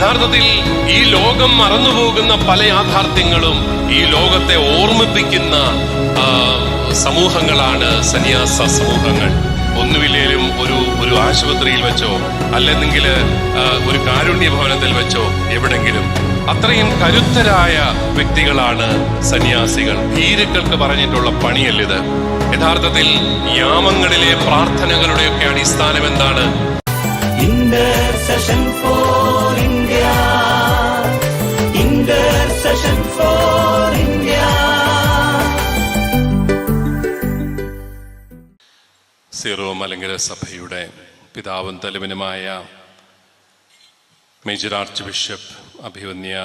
യഥാർത്ഥത്തിൽ ഈ ലോകം മറന്നുപോകുന്ന പല യാഥാർത്ഥ്യങ്ങളും ഈ ലോകത്തെ ഓർമ്മിപ്പിക്കുന്ന സമൂഹങ്ങളാണ് സന്യാസ സമൂഹങ്ങൾ. ഒന്നുമില്ലേലും ഒരു ഒരു ആശുപത്രിയിൽ വെച്ചോ അല്ലെങ്കിൽ ഒരു കാരുണ്യ ഭവനത്തിൽ വെച്ചോ എവിടെങ്കിലും. അത്രയും കരുത്തരായ വ്യക്തികളാണ് സന്യാസികൾ. ഭീരുക്കൾക്ക് പറഞ്ഞിട്ടുള്ള പണിയല്ലിത്. യഥാർത്ഥത്തിൽ യാമങ്ങളിലെ പ്രാർത്ഥനകളുടെയൊക്കെ അടിസ്ഥാനം എന്താണ് Intercession for സീറോ മലങ്കര സഭയുടെ പിതാവും തലവനുമായ മേജർ ആർച്ച് ബിഷപ്പ് അഭിവന്യ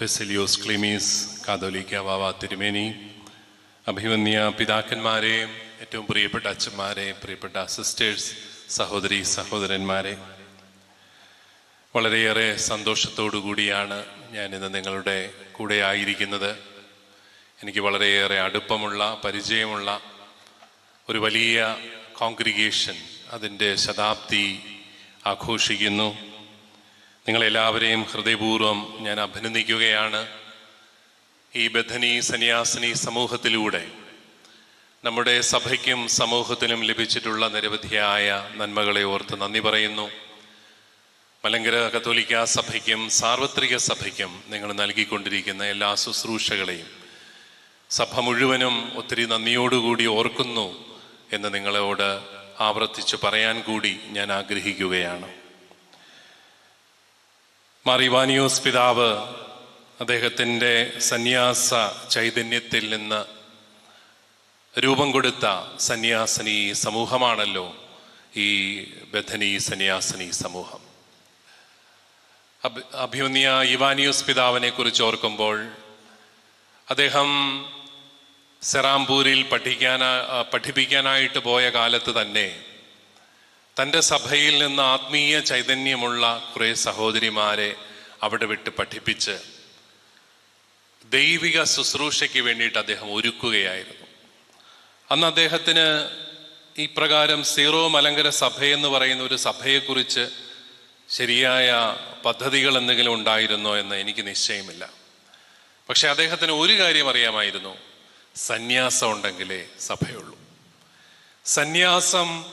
ബെസിലിയോസ് ക്ലിമീസ് കാതോലിക്ക വാവ തിരുമേനി അഭിവന്യ പിതാക്കന്മാരെ ഏറ്റവും പ്രിയപ്പെട്ട അച്ഛന്മാരെ പ്രിയപ്പെട്ട സിസ്റ്റേഴ്സ് സഹോദരി സഹോദരന്മാരെ വളരെയേറെ സന്തോഷത്തോടു കൂടിയാണ് ഞാനിന്ന് നിങ്ങളുടെ കൂടെ ആയിരിക്കുന്നത്. എനിക്ക് വളരെയേറെ അടുപ്പമുള്ള പരിചയമുള്ള ഒരു വലിയ കോൺഗ്രിഗേഷൻ അതിന്റെ ശതാബ്ദി ആഘോഷിക്കുന്നു. നിങ്ങളെല്ലാവരെയും ഹൃദയപൂർവം ഞാൻ അഭിനന്ദിക്കുകയാണ്. ഈ ബഥനി സന്യാസിനി സമൂഹത്തിലൂടെ നമ്മുടെ സഭയ്ക്കും സമൂഹത്തിനും ലഭിച്ചിട്ടുള്ള നിരവധിയായ നന്മകളെ ഓർത്ത് നന്ദി പറയുന്നു. മലങ്കര കത്തോലിക്ക സഭയ്ക്കും സാർവത്രിക സഭയ്ക്കും നിങ്ങൾ നൽകിക്കൊണ്ടിരിക്കുന്ന എല്ലാ ശുശ്രൂഷകളെയും സഭ മുഴുവനും ഒത്തിരി നന്ദിയോടുകൂടി ഓർക്കുന്നു. എന്ന് നിങ്ങളോട് ആവർത്തിച്ച് പറയാൻ കൂടി ഞാൻ ആഗ്രഹിക്കുകയാണ്. മാറിവാനിയോസ് പിതാവ് അദ്ദേഹത്തിന്റെ സന്യാസ ചൈതന്യത്തിൽ നിന്ന് രൂപം കൊടുത്ത സന്യാസിനി സമൂഹമാണല്ലോ ഈ ബഥനി സന്യാസിനി സമൂഹം. അഭ്യുന്യ ഇവാനിയോസ് പിതാവിനെ കുറിച്ച് ഓർക്കുമ്പോൾ അദ്ദേഹം സെറാംപൂരിൽ പഠിക്കാന പഠിപ്പിക്കാനായിട്ട് പോയ കാലത്ത് തന്നെ തന്റെ സഭയിൽ നിന്ന് ആത്മീയ ചൈതന്യമുള്ള കുറെ സഹോദരിമാരെ അവിടെ വിട്ട് പഠിപ്പിച്ച് ദൈവിക ശുശ്രൂഷയ്ക്ക് വേണ്ടിയിട്ട് അദ്ദേഹം ഒരുക്കുകയായിരുന്നു. അന്ന് അദ്ദേഹത്തിന് ഈ പ്രകാരം സീറോ മലങ്കര സഭയെന്ന് പറയുന്ന ഒരു സഭയെക്കുറിച്ച് ശരിയായ പദ്ധതികൾ എന്തെങ്കിലും ഉണ്ടായിരുന്നോ എന്ന് എനിക്ക് നിശ്ചയമില്ല. പക്ഷെ അദ്ദേഹത്തിന് ഒരു കാര്യം അറിയാമായിരുന്നു. സന്യാസം ഉണ്ടെങ്കിലേ സഭയുള്ളൂ. സന്യാസം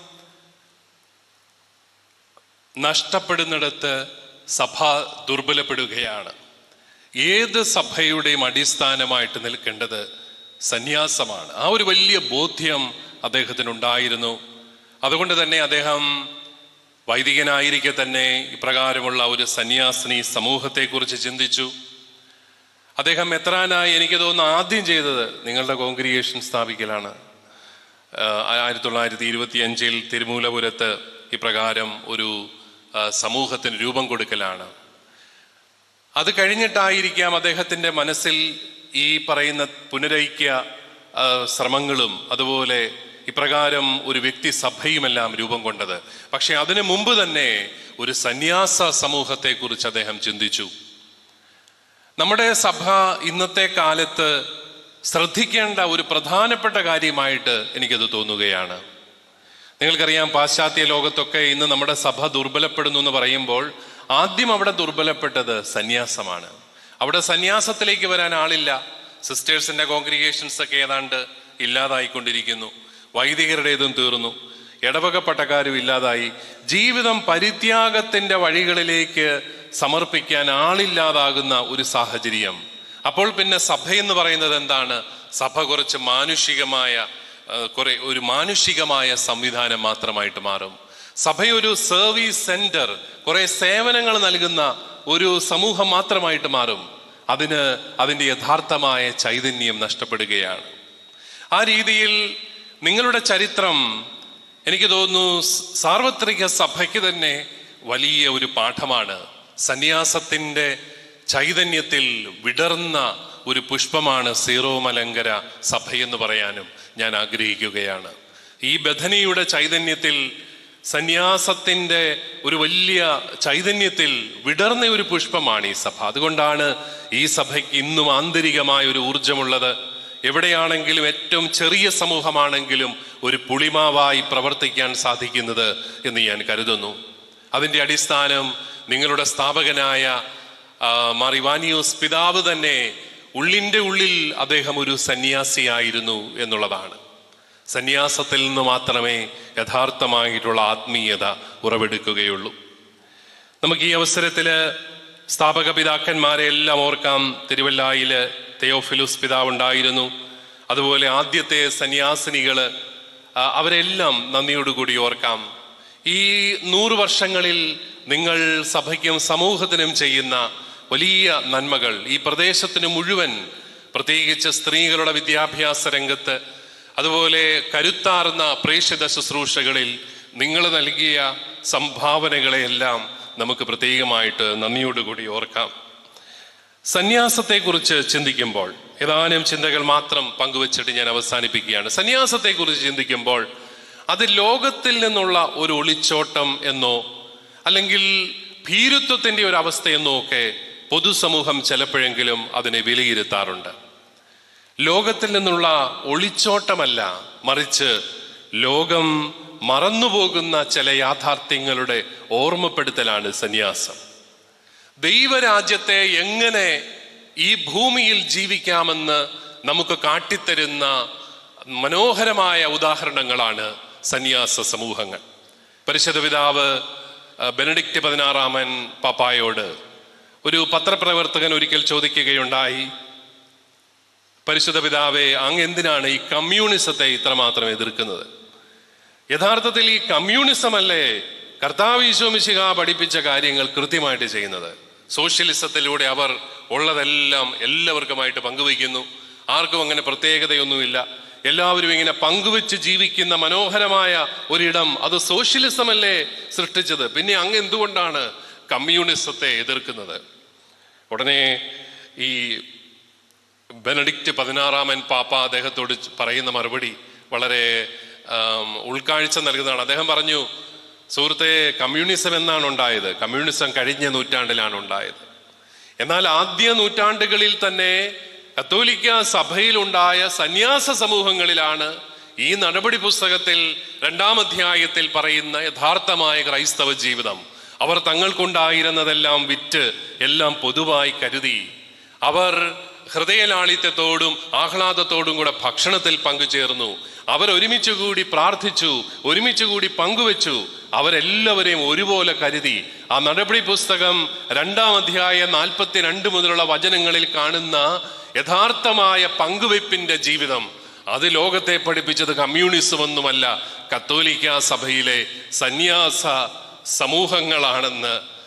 നഷ്ടപ്പെടുന്നിടത്ത് സഭ ദുർബലപ്പെടുകയാണ്. ഏത് സഭയുടെയും അടിസ്ഥാനമായിട്ട് നിൽക്കേണ്ടത് സന്യാസമാണ്. ആ ഒരു വലിയ ബോധ്യം അദ്ദേഹത്തിനുണ്ടായിരുന്നു. അതുകൊണ്ട് തന്നെ അദ്ദേഹം വൈദികനായിരിക്കെ തന്നെ ഇപ്രകാരമുള്ള ഒരു സന്യാസിനി സമൂഹത്തെക്കുറിച്ച് ചിന്തിച്ചു. അദ്ദേഹം എത്രാനായി എനിക്ക് തോന്നുന്നു ആദ്യം ചെയ്തത് നിങ്ങളുടെ കോൺഗ്രിയേഷൻ സ്ഥാപിക്കലാണ്. ആയിരത്തി തൊള്ളായിരത്തി ഇരുപത്തി അഞ്ചിൽ തിരുമൂലപുരത്ത് ഇപ്രകാരം ഒരു സമൂഹത്തിന് രൂപം കൊടുക്കലാണ്. അത് കഴിഞ്ഞിട്ടായിരിക്കാം അദ്ദേഹത്തിന്റെ മനസ്സിൽ ഈ പറയുന്ന പുനരൈക്യ ശ്രമങ്ങളും അതുപോലെ ഇപ്രകാരം ഒരു വ്യക്തി സഭയുമെല്ലാം രൂപം കൊണ്ടത്. പക്ഷെ അതിനു മുമ്പ് തന്നെ ഒരു സന്യാസ സമൂഹത്തെക്കുറിച്ച് അദ്ദേഹം ചിന്തിച്ചു. നമ്മുടെ സഭ ഇന്നത്തെ കാലത്ത് ശ്രദ്ധിക്കേണ്ട ഒരു പ്രധാനപ്പെട്ട കാര്യമായിട്ട് എനിക്കത് തോന്നുകയാണ്. നിങ്ങൾക്കറിയാം പാശ്ചാത്യ ലോകത്തൊക്കെ ഇന്ന് നമ്മുടെ സഭ ദുർബലപ്പെടുന്നു എന്ന് പറയുമ്പോൾ ആദ്യം അവിടെ ദുർബലപ്പെട്ടത് സന്യാസമാണ്. അവിടെ സന്യാസത്തിലേക്ക് വരാൻ ആളില്ല. സിസ്റ്റേഴ്സിന്റെ കോൺഗ്രിഗേഷൻസ് ഒക്കെ ഏതാണ്ട് ഇല്ലാതായിക്കൊണ്ടിരിക്കുന്നു. വൈദികരുടേതും തീർന്നു. ഇടവക പട്ടക്കാരും ഇല്ലാതായി. ജീവിതം പരിത്യാഗത്തിന്റെ വഴികളിലേക്ക് സമർപ്പിക്കാൻ ആളില്ലാതാകുന്ന ഒരു സാഹചര്യം. അപ്പോൾ പിന്നെ സഭ എന്ന് പറയുന്നത് എന്താണ്? സഭ കുറച്ച് മാനുഷികമായ കുറെ ഒരു മാനുഷികമായ സംവിധാനം മാത്രമായിട്ട് മാറും. സഭയൊരു സർവീസ് സെന്റർ കുറെ സേവനങ്ങൾ നൽകുന്ന ഒരു സമൂഹം മാത്രമായിട്ട് മാറും. അതിന് അതിന്റെ യഥാർത്ഥമായ ചൈതന്യം നഷ്ടപ്പെടുകയാണ്. ആ രീതിയിൽ നിങ്ങളുടെ ചരിത്രം എനിക്ക് തോന്നുന്നു സാർവത്രിക സഭയ്ക്ക് തന്നെ വലിയ ഒരു പാഠമാണ്. സന്യാസത്തിന്റെ ചൈതന്യത്തിൽ വിടർന്ന ഒരു പുഷ്പമാണ് സീറോ മലങ്കര സഭയെന്ന് പറയാനും ഞാൻ ആഗ്രഹിക്കുകയാണ്. ഈ ബഥനിയുടെ ചൈതന്യത്തിൽ സന്യാസത്തിന്റെ ഒരു വലിയ ചൈതന്യത്തിൽ വിടർന്ന ഒരു പുഷ്പമാണ് ഈ സഭ. അതുകൊണ്ടാണ് ഈ സഭയ്ക്ക് ഇന്നും ആന്തരികമായ ഒരു ഊർജമുള്ളത് എവിടെയാണെങ്കിലും ഏറ്റവും ചെറിയ സമൂഹമാണെങ്കിലും ഒരു പുളിമാവായി പ്രവർത്തിക്കാൻ സാധിക്കുന്നത് എന്ന് ഞാൻ കരുതുന്നു. അതിന്റെ അടിസ്ഥാനം നിങ്ങളുടെ സ്ഥാപകനായ ആ, പിതാവ് തന്നെ ഉള്ളിന്റെ ഉള്ളിൽ അദ്ദേഹം ഒരു സന്യാസിയായിരുന്നു എന്നുള്ളതാണ്. സന്യാസത്തിൽ നിന്ന് മാത്രമേ യഥാർത്ഥമായിട്ടുള്ള ആത്മീയത ഉറവെടുക്കുകയുള്ളൂ. നമുക്ക് ഈ അവസരത്തിൽ സ്ഥാപക പിതാക്കന്മാരെ എല്ലാം ഓർക്കാം. തിരുവല്ലായിൽ തെയോഫിലുസ് പിതാവുണ്ടായിരുന്നു അതുപോലെ ആദ്യത്തെ സന്യാസിനികൾ ആ, അവരെല്ലാം നന്ദിയോടുകൂടി ഓർക്കാം. ഈ നൂറ് വർഷങ്ങളിൽ നിങ്ങൾ സഭയ്ക്കും സമൂഹത്തിനും ചെയ്യുന്ന വലിയ നന്മകൾ ഈ പ്രദേശത്തിന് മുഴുവൻ പ്രത്യേകിച്ച് സ്ത്രീകളുടെ വിദ്യാഭ്യാസ രംഗത്ത് അതുപോലെ കരുത്താർന്ന പ്രേക്ഷിത ശുശ്രൂഷകളിൽ നിങ്ങൾ നൽകിയ സംഭാവനകളെയെല്ലാം നമുക്ക് പ്രത്യേകമായിട്ട് നന്ദിയോടുകൂടി ഓർക്കാം. സന്യാസത്തെക്കുറിച്ച് ചിന്തിക്കുമ്പോൾ ഏതാനും ചിന്തകൾ മാത്രം പങ്കുവച്ചിട്ട് ഞാൻ അവസാനിപ്പിക്കുകയാണ്. സന്യാസത്തെക്കുറിച്ച് ചിന്തിക്കുമ്പോൾ അത് ലോകത്തിൽ നിന്നുള്ള ഒരു ഒളിച്ചോട്ടം എന്നോ അല്ലെങ്കിൽ ഭീരുത്വത്തിന്റെ ഒരു അവസ്ഥയെന്നോ ഒക്കെ പൊതുസമൂഹം ചിലപ്പോഴെങ്കിലും അതിനെ വിലയിരുത്താറുണ്ട്. ലോകത്തിൽ നിന്നുള്ള ഒളിച്ചോട്ടമല്ല മറിച്ച് ലോകം മറന്നുപോകുന്ന ചില യാഥാർത്ഥ്യങ്ങളുടെ ഓർമ്മപ്പെടുത്തലാണ് സന്യാസം. ദൈവരാജ്യത്തെ എങ്ങനെ ഈ ഭൂമിയിൽ ജീവിക്കാമെന്ന് നമുക്ക് കാട്ടിത്തരുന്ന മനോഹരമായ ഉദാഹരണങ്ങളാണ് സന്യാസ സമൂഹങ്ങൾ. പരിശുദ്ധ പിതാവ് ബെനഡിക്റ്റ് പതിനാറാമൻ പാപ്പായോട് ഒരു പത്രപ്രവർത്തകൻ ഒരിക്കൽ ചോദിക്കുകയുണ്ടായി പരിശുദ്ധ പിതാവെ അങ്ങ് എന്തിനാണ് ഈ കമ്മ്യൂണിസത്തെ ഇത്രമാത്രം എതിർക്കുന്നത്? യഥാർത്ഥത്തിൽ ഈ കമ്മ്യൂണിസം അല്ലേ കർത്താവ് ഈശോമിശിക പഠിപ്പിച്ച കാര്യങ്ങൾ കൃത്യമായിട്ട് ചെയ്യുന്നത്? സോഷ്യലിസത്തിലൂടെ അവർ ഉള്ളതെല്ലാം എല്ലാവർക്കുമായിട്ട് പങ്കുവയ്ക്കുന്നു. ആർക്കും അങ്ങനെ പ്രത്യേകതയൊന്നുമില്ല. എല്ലാവരും ഇങ്ങനെ പങ്കുവെച്ച് ജീവിക്കുന്ന മനോഹരമായ ഒരിടം. അത് സോഷ്യലിസം അല്ലേ സൃഷ്ടിച്ചത്? പിന്നെ അങ്ങ് എന്തുകൊണ്ടാണ് കമ്മ്യൂണിസത്തെ എതിർക്കുന്നത്? ഉടനെ ഈ ബെനഡിക്റ്റ് പതിനാറാമൻ പാപ്പ അദ്ദേഹത്തോട് പറയുന്ന മറുപടി വളരെ ഉൾക്കാഴ്ച നൽകുന്നതാണ്. അദ്ദേഹം പറഞ്ഞു സുഹൃത്തെ കമ്മ്യൂണിസം എന്നാണ് ഉണ്ടായത്? കമ്മ്യൂണിസം കഴിഞ്ഞ നൂറ്റാണ്ടിലാണ് ഉണ്ടായത്. എന്നാൽ ആദ്യ നൂറ്റാണ്ടുകളിൽ തന്നെ കത്തോലിക്ക സഭയിലുണ്ടായ സന്യാസ സമൂഹങ്ങളിലാണ് ഈ നടപടി പുസ്തകത്തിൽ രണ്ടാം അധ്യായത്തിൽ പറയുന്ന യഥാർത്ഥമായ ക്രൈസ്തവ ജീവിതം. അവർ തങ്ങൾക്കുണ്ടായിരുന്നതെല്ലാം വിറ്റ് എല്ലാം പൊതുവായി കരുതി. അവർ ഹൃദയലാളിത്യത്തോടും ആഹ്ലാദത്തോടും കൂടെ ഭക്ഷണത്തിൽ പങ്കുചേർന്നു. അവർ ഒരുമിച്ച് കൂടി പ്രാർത്ഥിച്ചു ഒരുമിച്ച് കൂടി പങ്കുവെച്ചു. അവരെല്ലാവരെയും ഒരുപോലെ കരുതി. ആ നടപടി പുസ്തകം രണ്ടാം അധ്യായ നാൽപ്പത്തിരണ്ട് മുതലുള്ള വചനങ്ങളിൽ കാണുന്ന യഥാർത്ഥമായ പങ്കുവെപ്പിന്റെ ജീവിതം. അത് ലോകത്തെ പഠിപ്പിച്ചത് കമ്മ്യൂണിസം ഒന്നുമല്ല കത്തോലിക്ക സഭയിലെ സന്യാസ സമൂഹങ്ങളാണെന്ന്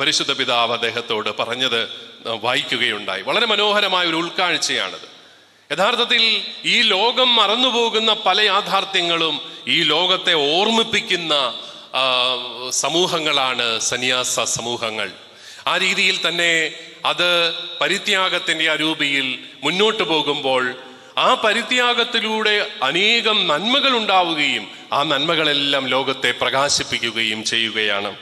പരിശുദ്ധ പിതാവ് അദ്ദേഹത്തോട് പറഞ്ഞത് വായിക്കുകയുണ്ടായി. വളരെ മനോഹരമായ ഒരു ഉൾക്കാഴ്ചയാണത്. യഥാർത്ഥത്തിൽ ഈ ലോകം മറന്നുപോകുന്ന പല യാഥാർത്ഥ്യങ്ങളും ഈ ലോകത്തെ ഓർമ്മിപ്പിക്കുന്ന സമൂഹങ്ങളാണ് സന്യാസ സമൂഹങ്ങൾ. ആ രീതിയിൽ തന്നെ അത് പരിത്യാഗത്തിന്റെ അരൂപിയിൽ മുന്നോട്ട് പോകുമ്പോൾ ആ പരിത്യാഗത്തിലൂടെ അനേകം നന്മകൾ ഉണ്ടാവുകയും ആ നന്മകളെല്ലാം ലോകത്തെ പ്രകാശിപ്പിക്കുകയും ചെയ്യുകയാണ്.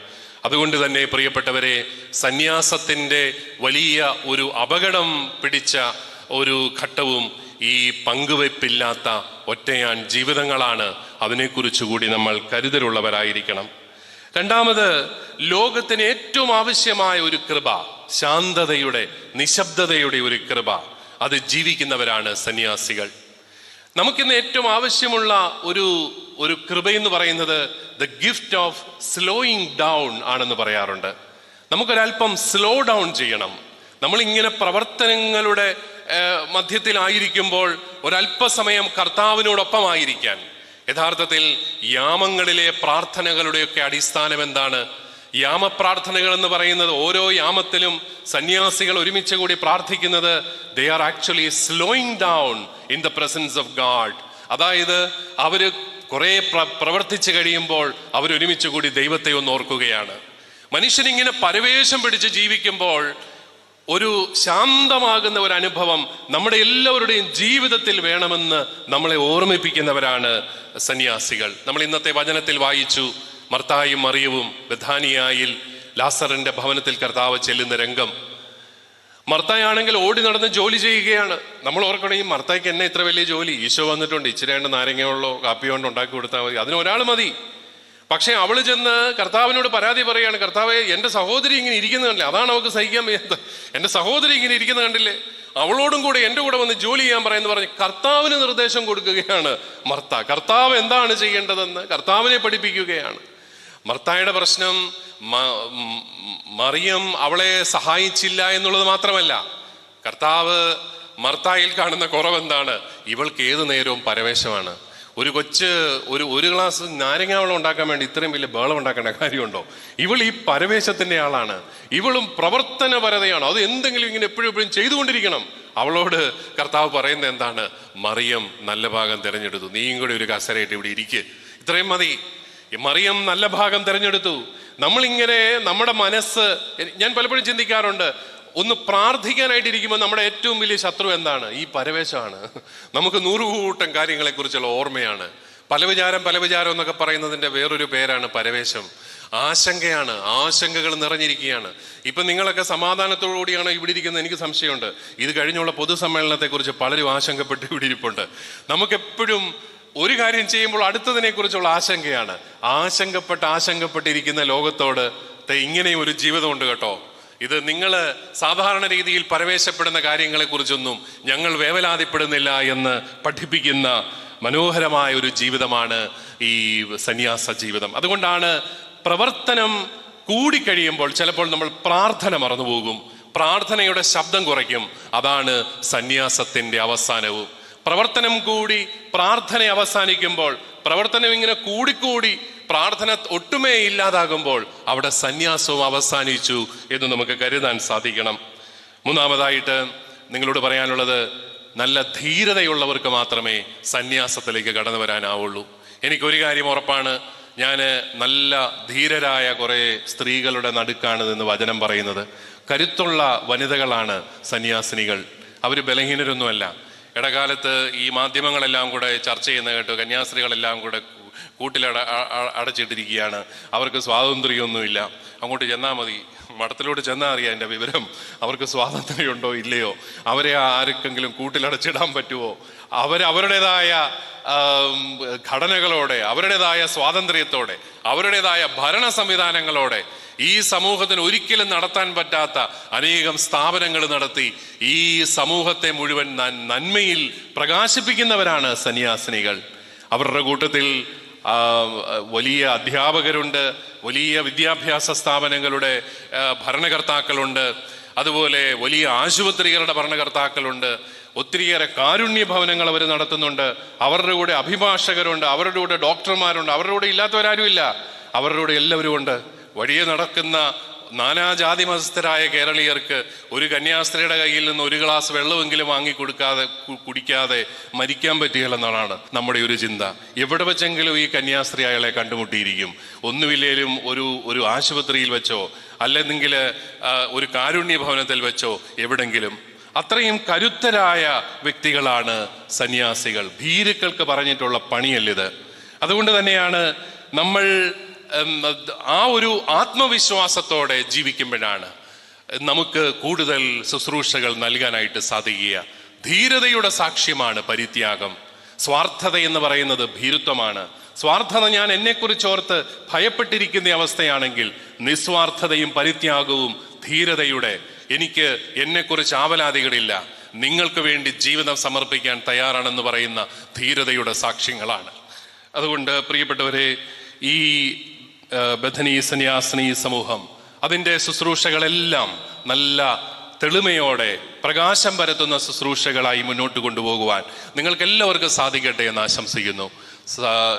അതുകൊണ്ട് തന്നെ പ്രിയപ്പെട്ടവരെ സന്യാസത്തിന്റെ വലിയ ഒരു അപകടം പിടിച്ച ഒരു ഘട്ടവും ഈ പങ്കുവയ്പ്പില്ലാത്ത ഒറ്റയാൻ ജീവിതങ്ങളാണ്. അതിനെക്കുറിച്ച് കൂടി നമ്മൾ കരുതലുള്ളവരായിരിക്കണം. രണ്ടാമത് ലോകത്തിന് ഏറ്റവും ആവശ്യമായ ഒരു കൃപ ശാന്തതയുടെ നിശബ്ദതയുടെ ഒരു കൃപ അത് ജീവിക്കുന്നവരാണ് സന്യാസികൾ. നമുക്കിന്ന് ഏറ്റവും ആവശ്യമുള്ള ഒരു ഒരു കൃപ എന്ന് പറയുന്നത് the gift of slowing down ആണെന്ന് പറയാറുണ്ട്. നമുക്കൊരല്പം സ്ലോ ഡൗൺ ചെയ്യണം. നമ്മളിങ്ങനെ പ്രവർത്തനങ്ങളുടെ മധ്യത്തിലായിരിക്കുമ്പോൾ ഒരല്പസമയം കർത്താവിനോടൊപ്പമായിരിക്കാൻ. യഥാർത്ഥത്തിൽ യാമങ്ങളിലെ പ്രാർത്ഥനകളുടെയൊക്കെ അടിസ്ഥാനം എന്താണ്? യാമപ്രാർത്ഥനകൾ എന്ന് പറയുന്നത് ഓരോ യാമത്തിലും സന്യാസികൾ ഒരുമിച്ച് കൂടി പ്രാർത്ഥിക്കുന്നത് they are actually slowing down in the presence of God അതായത് അവർ കുറെ പ്ര- പ്രവർത്തിച്ചു കഴിയുമ്പോൾ അവരൊരുമിച്ച് കൂടി ദൈവത്തെ ഒന്ന് ഓർക്കുകയാണ്. മനുഷ്യനിങ്ങനെ പരവേശം പിടിച്ച് ജീവിക്കുമ്പോൾ ഒരു ശാന്തമാകുന്ന ഒരു അനുഭവം നമ്മുടെ എല്ലാവരുടെയും ജീവിതത്തിൽ വേണമെന്ന് നമ്മളെ ഓർമ്മിപ്പിക്കുന്നവരാണ് സന്യാസികൾ. നമ്മൾ ഇന്നത്തെ വചനത്തിൽ വായിച്ചു മർത്തായും മറിയവും ബഥാനിയായിൽ ലാസറിന്റെ ഭവനത്തിൽ കർത്താവ് ചെല്ലുന്ന രംഗം. മർത്തായാണെങ്കിൽ ഓടി നടന്ന് ജോലി ചെയ്യുകയാണ്. നമ്മൾ ഓർക്കണം ഈ മർത്തായ്ക്ക് എന്നെ ഇത്ര വലിയ ജോലി? ഈശോ വന്നിട്ടുണ്ട് ഇച്ചിരി രണ്ട് നാരങ്ങയുള്ളോ കാപ്പി കൊണ്ട് ഉണ്ടാക്കി കൊടുത്താൽ മതി. അതിന് ഒരാൾ മതി. പക്ഷെ അവൾ ചെന്ന് കർത്താവിനോട് പരാതി പറയുകയാണ്. കർത്താവെ എന്റെ സഹോദരി ഇങ്ങനെ ഇരിക്കുന്ന കണ്ടില്ലേ? അതാണ് അവൾക്ക് സഹിക്കാൻ വയ്യാത്ത. എന്റെ സഹോദരി ഇങ്ങനെ ഇരിക്കുന്ന കണ്ടില്ലേ? അവളോടും കൂടെ എന്റെ കൂടെ വന്ന് ജോലി ചെയ്യാൻ പറയുന്നു പറഞ്ഞ് കർത്താവിന് നിർദ്ദേശം കൊടുക്കുകയാണ് മർത്ത. കർത്താവ് എന്താണ് ചെയ്യേണ്ടതെന്ന് കർത്താവിനെ പഠിപ്പിക്കുകയാണ്. മർത്തായുടെ പ്രശ്നം മറിയം അവളെ സഹായിച്ചില്ല എന്നുള്ളത് മാത്രമല്ല കർത്താവ് മർത്തായിൽ കാണുന്ന കുറവെന്താണ്? ഇവൾക്ക് ഏത് നേരവും പരവേശമാണ്. ഒരു കൊച്ച് ഒരു ഒരു ഗ്ലാസ് നാരങ്ങ വെള്ളം ഉണ്ടാക്കാൻ വേണ്ടി ഇത്രയും വലിയ ബേളം ഉണ്ടാക്കേണ്ട കാര്യമുണ്ടോ? ഇവൾ ഈ പരവേശത്തിന്റെ ആളാണ്. ഇവളും പ്രവർത്തനപരതയാണ്. അത് എന്തെങ്കിലും ഇങ്ങനെ എപ്പോഴും എപ്പോഴും ചെയ്തുകൊണ്ടിരിക്കണം. അവളോട് കർത്താവ് പറയുന്നത് എന്താണ്? മറിയം നല്ല ഭാഗം തിരഞ്ഞെടുത്തു. നീയും കൂടി ഒരു കസരയിട്ട് ഇവിടെ ഇരിക്കുക ഇത്രയും മതി. മറിയം നല്ല ഭാഗം തിരഞ്ഞെടുത്തു. നമ്മളിങ്ങനെ നമ്മുടെ മനസ്സ് ഞാൻ പലപ്പോഴും ചിന്തിക്കാറുണ്ട് ഒന്ന് പ്രാർത്ഥിക്കാനായിട്ടിരിക്കുമ്പോൾ നമ്മുടെ ഏറ്റവും വലിയ ശത്രു എന്താണ്? ഈ പരവേശമാണ്. നമുക്ക് നൂറുകൂട്ടം കാര്യങ്ങളെക്കുറിച്ചുള്ള ഓർമ്മയാണ്. പല വിചാരം പല വിചാരം എന്നൊക്കെ പറയുന്നതിന്റെ വേറൊരു പേരാണ് പരവേശം. ആശങ്കയാണ് ആശങ്കകൾ നിറഞ്ഞിരിക്കുകയാണ്. ഇപ്പൊ നിങ്ങളൊക്കെ സമാധാനത്തോടുകൂടിയാണ് ഇവിടെ ഇരിക്കുന്നത്? എനിക്ക് സംശയമുണ്ട്. ഇത് കഴിഞ്ഞുള്ള പൊതുസമ്മേളനത്തെക്കുറിച്ച് പലരും ആശങ്കപ്പെട്ട് ഇവിടെ ഇരിപ്പുണ്ട്. നമുക്കെപ്പോഴും ഒരു കാര്യം ചെയ്യുമ്പോൾ അടുത്തതിനെ കുറിച്ചുള്ള ആശങ്കയാണ്. ആശങ്കപ്പെട്ട് ആശങ്കപ്പെട്ടിരിക്കുന്ന ലോകത്തോട് ഇങ്ങനെ ഇങ്ങനെയും ഒരു ജീവിതമുണ്ട് കേട്ടോ. ഇത് നിങ്ങൾ സാധാരണ രീതിയിൽ പരവേശപ്പെടുന്ന കാര്യങ്ങളെക്കുറിച്ചൊന്നും ഞങ്ങൾ വേവലാതിപ്പെടുന്നില്ല എന്ന് പഠിപ്പിക്കുന്ന മനോഹരമായ ഒരു ജീവിതമാണ് ഈ സന്യാസ ജീവിതം. അതുകൊണ്ടാണ് പ്രവർത്തനം കൂടിക്കഴിയുമ്പോൾ ചിലപ്പോൾ നമ്മൾ പ്രാർത്ഥന മറന്നുപോകും. പ്രാർത്ഥനയുടെ ശബ്ദം കുറയ്ക്കും. അതാണ് സന്യാസത്തിന്റെ അവസാനവും. പ്രവർത്തനം കൂടി പ്രാർത്ഥന അവസാനിക്കുമ്പോൾ പ്രവർത്തനം ഇങ്ങനെ കൂടിക്കൂടി പ്രാർത്ഥന ഒട്ടുമേ ഇല്ലാതാകുമ്പോൾ അവിടെ സന്യാസവും അവസാനിച്ചു എന്ന് നമുക്ക് കരുതാൻ സാധിക്കണം. മൂന്നാമതായിട്ട് നിങ്ങളോട് പറയാനുള്ളത് നല്ല ധീരതയുള്ളവർക്ക് മാത്രമേ സന്യാസത്തിലേക്ക് കടന്നു വരാനാവുള്ളൂ. എനിക്കൊരു കാര്യം ഉറപ്പാണ്. ഞാൻ നല്ല ധീരരായ കുറേ സ്ത്രീകളുടെ നടുക്കാണ് നിന്ന് വചനം പറയുന്നത്. കരുത്തുള്ള വനിതകളാണ് സന്യാസിനികൾ. അവർ ബലഹീനരൊന്നുമല്ല. ഇടകാലത്ത് ഈ മാധ്യമങ്ങളെല്ലാം കൂടെ ചർച്ച ചെയ്യുന്ന കേട്ടു കന്യാസ്ത്രീകളെല്ലാം കൂടെ കൂട്ടിലട അടച്ചിട്ടിരിക്കുകയാണ്. അവർക്ക് സ്വാതന്ത്ര്യമൊന്നുമില്ല. അങ്ങോട്ട് ചെന്നാൽ മതി. മഠത്തിലോട്ട് ചെന്നാൽ അറിയാം എന്റെ വിവരം. അവർക്ക് സ്വാതന്ത്ര്യമുണ്ടോ ഇല്ലയോ? അവരെ ആർക്കെങ്കിലും കൂട്ടിലടച്ചിടാൻ പറ്റുമോ അവർ അവരുടേതായ ഘടനകളോടെ അവരുടേതായ സ്വാതന്ത്ര്യത്തോടെ അവരുടേതായ ഭരണ സംവിധാനങ്ങളോടെ ഈ സമൂഹത്തിന് ഒരിക്കലും നടത്താൻ പറ്റാത്ത അനേകം സ്ഥാപനങ്ങൾ നടത്തി ഈ സമൂഹത്തെ മുഴുവൻ നന്മയിൽ പ്രകാശിപ്പിക്കുന്നവരാണ് സന്യാസിനികൾ. അവരുടെ കൂട്ടത്തിൽ വലിയ അധ്യാപകരുണ്ട് വലിയ വിദ്യാഭ്യാസ സ്ഥാപനങ്ങളുടെ ഭരണകർത്താക്കളുണ്ട് അതുപോലെ വലിയ ആശുപത്രികളുടെ ഭരണകർത്താക്കളുണ്ട് ഒത്തിരിയേറെ കാരുണ്യ ഭവനങ്ങൾ അവർ നടത്തുന്നുണ്ട് അവരുടെ കൂടെ അഭിഭാഷകരുണ്ട് അവരുടെ കൂടെ ഡോക്ടർമാരുണ്ട് അവരുടെ കൂടെ ഇല്ലാത്തവരാരുമില്ല അവരുടെ കൂടെ എല്ലാവരും ഉണ്ട് വഴിയെ നടക്കുന്ന നാനാജാതി മതസ്ഥരായ കേരളീയർക്ക് ഒരു കന്യാസ്ത്രീയുടെ കയ്യിൽ നിന്ന് ഒരു ഗ്ലാസ് വെള്ളമെങ്കിലും വാങ്ങി കൊടുക്കാതെ കുടിക്കാതെ മരിക്കാൻ പറ്റുകയില്ലെന്നാണ് നമ്മുടെ ഒരു ചിന്ത. എവിടെ വെച്ചെങ്കിലും ഈ കന്യാസ്ത്രീ അയാളെ കണ്ടുമുട്ടിയിരിക്കും. ഒന്നുമില്ലേലും ഒരു ഒരു ആശുപത്രിയിൽ വെച്ചോ അല്ലെങ്കിൽ ഒരു കാരുണ്യ ഭവനത്തിൽ വെച്ചോ എവിടെങ്കിലും. അത്രയും കരുത്തരായ വ്യക്തികളാണ് സന്യാസികൾ. ഭീരുക്കൾക്ക് പറഞ്ഞിട്ടുള്ള പണിയല്ലിത്. അതുകൊണ്ട് തന്നെയാണ് നമ്മൾ ആ ഒരു ആത്മവിശ്വാസത്തോടെ ജീവിക്കുമ്പോഴാണ് നമുക്ക് കൂടുതൽ ശുശ്രൂഷകൾ നൽകാനായിട്ട് സാധിക്കുക. ധീരതയുടെ സാക്ഷ്യമാണ് പരിത്യാഗം. സ്വാർത്ഥത എന്ന് പറയുന്നത് ഭീരുത്വമാണ്. സ്വാർത്ഥത ഞാൻ എന്നെക്കുറിച്ച് ഓർത്ത് ഭയപ്പെട്ടിരിക്കുന്ന അവസ്ഥയാണെങ്കിൽ നിസ്വാർത്ഥതയും പരിത്യാഗവും ധീരതയുടെ. എനിക്ക് എന്നെക്കുറിച്ച് ആവലാതികളില്ല. നിങ്ങൾക്ക് വേണ്ടി ജീവിതം സമർപ്പിക്കാൻ തയ്യാറാണെന്ന് പറയുന്ന ധീരതയുടെ സാക്ഷ്യങ്ങളാണ്. അതുകൊണ്ട് പ്രിയപ്പെട്ടവരെ ഈ ബഥനി സന്യാസിനി സമൂഹം. അതിന്റെ ശുശ്രൂഷകളെല്ലാം നല്ല തെളിമയോടെ പ്രകാശം പരത്തുന്ന ശുശ്രൂഷകളായി മുന്നോട്ട് കൊണ്ടുപോകുവാൻ നിങ്ങൾക്ക് എല്ലാവർക്കും സാധിക്കട്ടെ എന്ന് ആശംസിക്കുന്നു.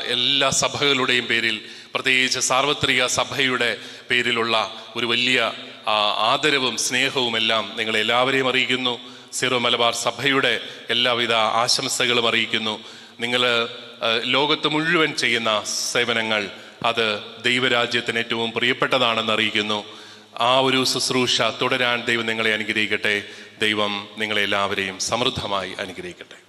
എല്ലാ സഭകളുടെയും പേരിൽ പ്രത്യേകിച്ച് സാർവത്രിക സഭയുടെ പേരിലുള്ള ഒരു വലിയ ആദരവും സ്നേഹവും എല്ലാം നിങ്ങൾ എല്ലാവരെയും അറിയിക്കുന്നു. സീറോ മലബാർ സഭയുടെ എല്ലാവിധ ആശംസകളും അറിയിക്കുന്നു. നിങ്ങൾ ലോകത്ത് മുഴുവൻ ചെയ്യുന്ന സേവനങ്ങൾ അത് ദൈവരാജ്യത്തിന് ഏറ്റവും പ്രിയപ്പെട്ടതാണെന്ന് അറിയിക്കുന്നു. ആ ഒരു ശുശ്രൂഷ തുടരാൻ ദൈവം നിങ്ങളെ അനുഗ്രഹിക്കട്ടെ. ദൈവം നിങ്ങളെ എല്ലാവരെയും സമൃദ്ധമായി അനുഗ്രഹിക്കട്ടെ.